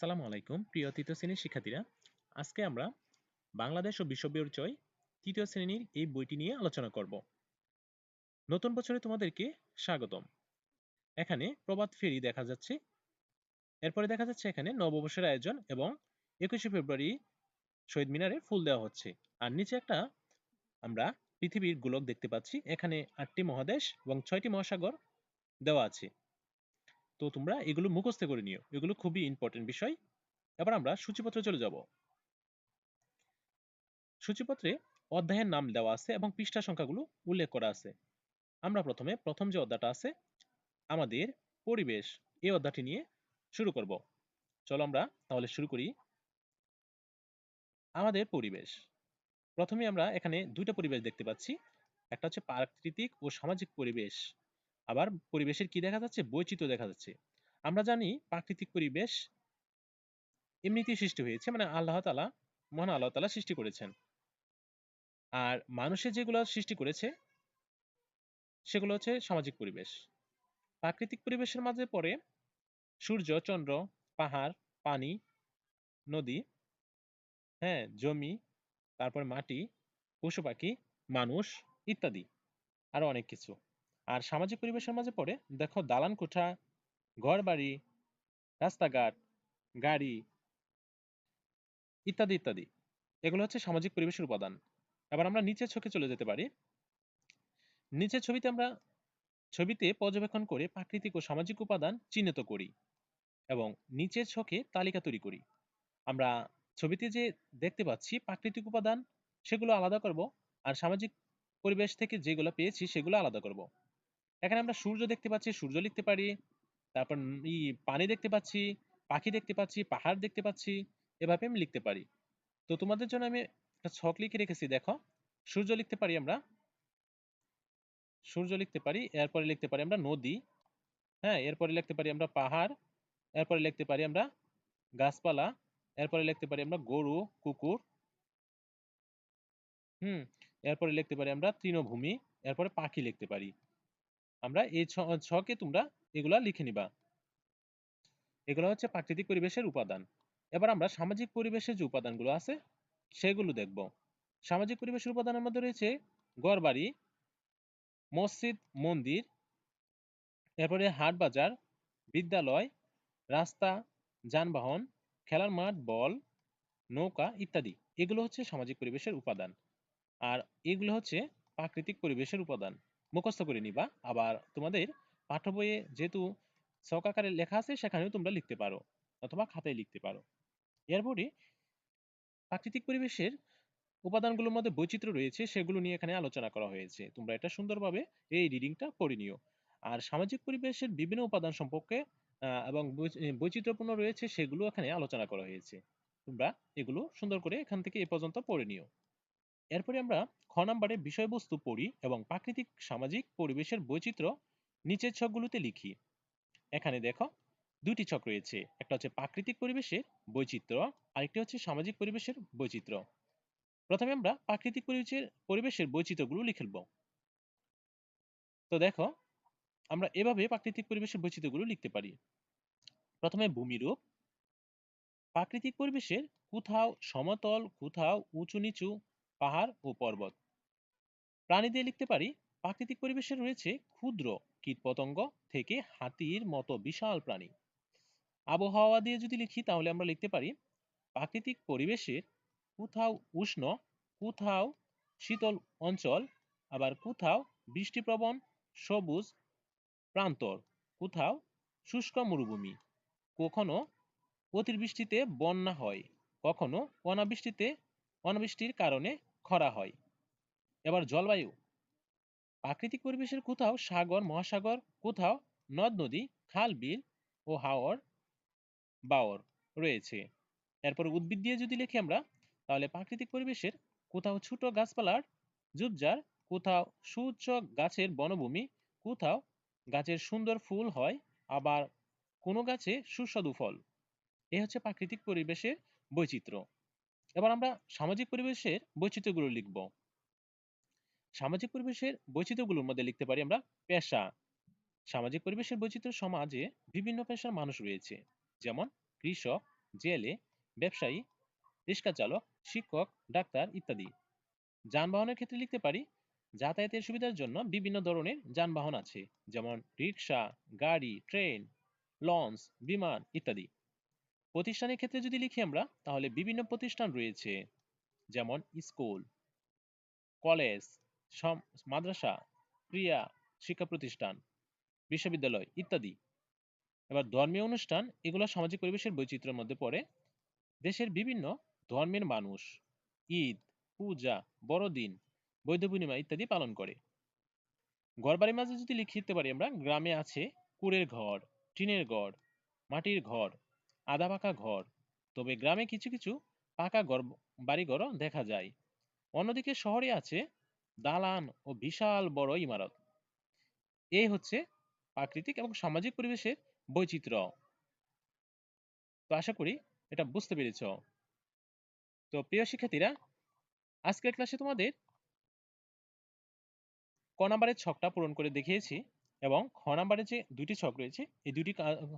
আসসালামু আলাইকুম, প্রিয় তৃতীয় শ্রেণির শিক্ষার্থীরা। আজকে আমরা বাংলাদেশ ও বিশ্ব পরিচয় তৃতীয় শ্রেণির এই বইটি নিয়ে আলোচনা করব। নতুন বছরে তোমাদেরকে স্বাগতম। এখানে প্রবাদ ফেরি দেখা যাচ্ছে। এরপরে দেখা যাচ্ছে এখানে নববর্ষের আয়োজন এবং একুশে ফেব্রুয়ারি শহীদ মিনারে ফুল দেওয়া হচ্ছে। আর নিচে একটা আমরা পৃথিবীর গোলক দেখতে পাচ্ছি। এখানে আটটি মহাদেশ এবং ছয়টি মহাসাগর দেওয়া আছে। তো তোমরা এগুলো মুখস্থ করে নিও। এগুলো খুবই ইম্পর্টেন্ট বিষয়। এবার আমরা সূচিপত্রে চলে যাব। সূচিপত্রে অধ্যায়ের নাম দেওয়া আছে এবং পৃষ্ঠা সংখ্যাগুলো উল্লেখ করা আছে। আমরা প্রথমে প্রথম যে অধ্যায়টা আছে, আমাদের পরিবেশ, এই অধ্যায়টি নিয়ে শুরু করব। চলো আমরা তাহলে শুরু করি। আমাদের পরিবেশ। প্রথমে আমরা এখানে দুইটা পরিবেশ দেখতে পাচ্ছি। একটা হচ্ছে প্রাকৃতিক ও সামাজিক পরিবেশ। আবার পরিবেশের কি দেখা যাচ্ছে? বৈচিত্র্য দেখা যাচ্ছে। আমরা জানি প্রাকৃতিক পরিবেশ এমনিতেই সৃষ্টি হয়েছে মানে আল্লাহ তালা মহান আল্লাহ তালা সৃষ্টি করেছেন। আর মানুষের যেগুলো সৃষ্টি করেছে, সেগুলো হচ্ছে সামাজিক পরিবেশ। প্রাকৃতিক পরিবেশের মাঝে পড়ে সূর্য, চন্দ্র, পাহাড়, পানি, নদী হ্যাঁ জমি, তারপর মাটি, পশু পাখি, মানুষ ইত্যাদি, আরও অনেক কিছু। আর সামাজিক পরিবেশের মাঝে পড়ে, দেখো দালান কোঠা ঘর বাড়ি রাস্তাঘাট, গাড়ি ইত্যাদি ইত্যাদি। এগুলো হচ্ছে সামাজিক পরিবেশের উপাদান। এবার আমরা নিচের ছকে চলে যেতে পারি। নিচের ছবিতে আমরা, ছবিতে পর্যবেক্ষণ করে প্রাকৃতিক ও সামাজিক উপাদান চিহ্নিত করি এবং নিচের ছকে তালিকা তৈরি করি। আমরা ছবিতে যে দেখতে পাচ্ছি প্রাকৃতিক উপাদান, সেগুলো আলাদা করব আর সামাজিক পরিবেশ থেকে যেগুলো পেয়েছি সেগুলো আলাদা করব। এখানে আমরা সূর্য দেখতে পাচ্ছি, সূর্য লিখতে পারি, তারপর ই পানি দেখতে পাচ্ছি, পাখি দেখতে পাচ্ছি, পাহাড় দেখতে পাচ্ছি, এভাবে আমি লিখতে পারি। তো তোমাদের জন্য আমি একটা ছক লিখে রেখেছি, দেখো। সূর্য লিখতে পারি আমরা। সূর্য লিখতে পারি, এরপরে লিখতে পারি আমরা নদী। হ্যাঁ এরপরে লিখতে পারি আমরা পাহাড়, এরপরে লিখতে পারি আমরা গাছপালা, এরপরে লিখতে পারি আমরা গরু, কুকুর। হুম, এরপরে লিখতে পারি আমরা তৃণভূমি, এরপরে পাখি লিখতে পারি। আমরা এই ছকে তোমরা এগুলা লিখে নিবা। এগুলো হচ্ছে প্রাকৃতিক পরিবেশের উপাদান। এবার আমরা সামাজিক পরিবেশের যে উপাদানগুলো আছে, সেগুলো দেখব। সামাজিক পরিবেশের উপাদানের মধ্যে রয়েছে গড়বাড়ি মসজিদ, মন্দির, এরপরে হাট বাজার বিদ্যালয়, রাস্তা, যানবাহন, খেলার মাঠ, বল, নৌকা ইত্যাদি। এগুলো হচ্ছে সামাজিক পরিবেশের উপাদান। আর এগুলো হচ্ছে প্রাকৃতিক পরিবেশের উপাদান। মুখস্থ করে নিবা। আবার তোমাদের পাঠ্য বইয়ে যেহেতু ছক আকারে লেখা আছে, সেখানেও তোমরা লিখতে পারো অথবা খাতায় লিখতে পারো। এরপরে প্রাকৃতিক পরিবেশের উপাদানগুলোর মধ্যে বৈচিত্র্য রয়েছে, সেগুলো নিয়ে এখানে আলোচনা করা হয়েছে। তোমরা এটা সুন্দরভাবে এই রিডিংটা পড়ে নিও। আর সামাজিক পরিবেশের বিভিন্ন উপাদান সম্পর্কে এবং বৈচিত্র্যপূর্ণ রয়েছে, সেগুলো এখানে আলোচনা করা হয়েছে। তোমরা এগুলো সুন্দর করে এখান থেকে এ পর্যন্ত পড়ে নিও। এরপরে আমরা খ নাম্বারে বিষয়বস্তু পড়ি এবং প্রাকৃতিক সামাজিক পরিবেশের বৈচিত্র্য নিচের ছকগুলোতে লিখি। এখানে দেখো দুটি ছক রয়েছে। একটা হচ্ছে প্রাকৃতিক পরিবেশের বৈচিত্র্য, আরেকটি হচ্ছে সামাজিক পরিবেশের বৈচিত্র্য। প্রথমে আমরা প্রাকৃতিক পরিবেশের পরিবেশের বৈচিত্র্যগুলো লিখব তো দেখো, আমরা এভাবে প্রাকৃতিক পরিবেশের বৈচিত্র্যগুলো লিখতে পারি। প্রথমে ভূমিরূপ। প্রাকৃতিক পরিবেশের কোথাও সমতল, কোথাও উঁচু নিচু পাহাড় ও পর্বত। প্রাণী দিয়ে লিখতে পারি, প্রাকৃতিক পরিবেশে রয়েছে ক্ষুদ্র কীটপতঙ্গ থেকে হাতির মতো বিশাল প্রাণী। আবহাওয়া দিয়ে যদি লিখি, তাহলে আমরা লিখতে পারি, প্রাকৃতিক পরিবেশের কোথাও উষ্ণ, কোথাও শীতল অঞ্চল, আবার কোথাও বৃষ্টিপ্রবণ, সবুজ প্রান্তর, কোথাও শুষ্ক মরুভূমি। কখনো অতিবৃষ্টিতে বন্যা হয়, কখনো অনাবৃষ্টিতে, অনাবৃষ্টির কারণে খরা হয়। এবার জলবায়ু। প্রাকৃতিক পরিবেশের কোথাও সাগর, মহাসাগর, কোথাও নদ, নদী, খাল, বিল ও হাওর, বাওর রয়েছে। এরপর উদ্ভিদ দিয়ে যদি লিখি আমরা, তাহলে প্রাকৃতিক পরিবেশের কোথাও ছোট গাছপালার ঝুপঝাড়, কোথাও সুউচ্চ গাছের বনভূমি, কোথাও গাছের সুন্দর ফুল হয়, আবার কোনো গাছে সুস্বাদু ফল। এ হচ্ছে প্রাকৃতিক পরিবেশের বৈচিত্র্য। এবার আমরা সামাজিক পরিবেশের বৈচিত্র্যগুলো লিখব। সামাজিক পরিবেশের বৈচিত্র্যগুলোর মধ্যে লিখতে পারি আমরা পেশা। সামাজিক পরিবেশের বৈচিত্র্য সমাজে বিভিন্ন পেশার মানুষ রয়েছে। যেমন কৃষক, জেলে, ব্যবসায়ী, রিক্সা চালক, শিক্ষক, ডাক্তার ইত্যাদি। যানবাহনের ক্ষেত্রে লিখতে পারি যাতায়াতের সুবিধার জন্য বিভিন্ন ধরনের যানবাহন আছে। যেমন রিক্সা, গাড়ি, ট্রেন, লঞ্চ, বিমান ইত্যাদি। প্রতিষ্ঠানের ক্ষেত্রে যদি লিখি আমরা, তাহলে বিভিন্ন প্রতিষ্ঠান রয়েছে। যেমন স্কুল, কলেজ মাদ্রাসা ক্রিয়া শিক্ষা প্রতিষ্ঠান, বিশ্ববিদ্যালয় ইত্যাদি। এবার ধর্মীয় অনুষ্ঠান, এগুলো সামাজিক পরিবেশের বৈচিত্র্যের মধ্যে পড়ে। দেশের বিভিন্ন ধর্মের মানুষ ঈদ, পূজা, বড়দিন বৈধ পূর্ণিমা ইত্যাদি পালন করে। ঘরবাড়ির মাঝে যদি লিখিতে পারি আমরা, গ্রামে আছে কুড়ের ঘর, টিনের ঘর, মাটির ঘর আধা পাকা ঘর। তবে গ্রামে কিছু কিছু পাকা ঘর বাড়িঘরও দেখা যায়। অন্যদিকে শহরে আছে দালান ও বিশাল বড় ইমারত। এই হচ্ছে প্রাকৃতিক এবং সামাজিক পরিবেশের বৈচিত্র্য। তো আশা করি এটা বুঝতে পেরেছ। তো প্রিয় শিক্ষার্থীরা, আজকের ক্লাসে তোমাদের ক নাম্বারের ছকটা পূরণ করে দেখিয়েছি এবং খ নাম্বারে যে দুটি ছক রয়েছে, এই দুটি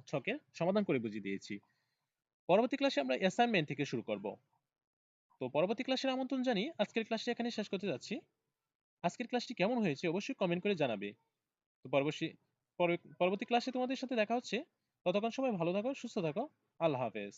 ছকের সমাধান করে বুঝিয়ে দিয়েছি। পরবর্তী ক্লাসে আমরা অ্যাসাইনমেন্ট থেকে শুরু করব। তো পরবর্তী ক্লাসের আমন্ত্রণ জানি আজকের ক্লাসটি এখানে শেষ করতে যাচ্ছি। আজকের ক্লাসটি কেমন হয়েছে অবশ্যই কমেন্ট করে জানাবে। তো পরবর্তী পরবর্তী ক্লাসে তোমাদের সাথে দেখা হচ্ছে। ততক্ষণ সবাই ভালো থাকো, সুস্থ থাকো। আল্লাহ হাফেজ।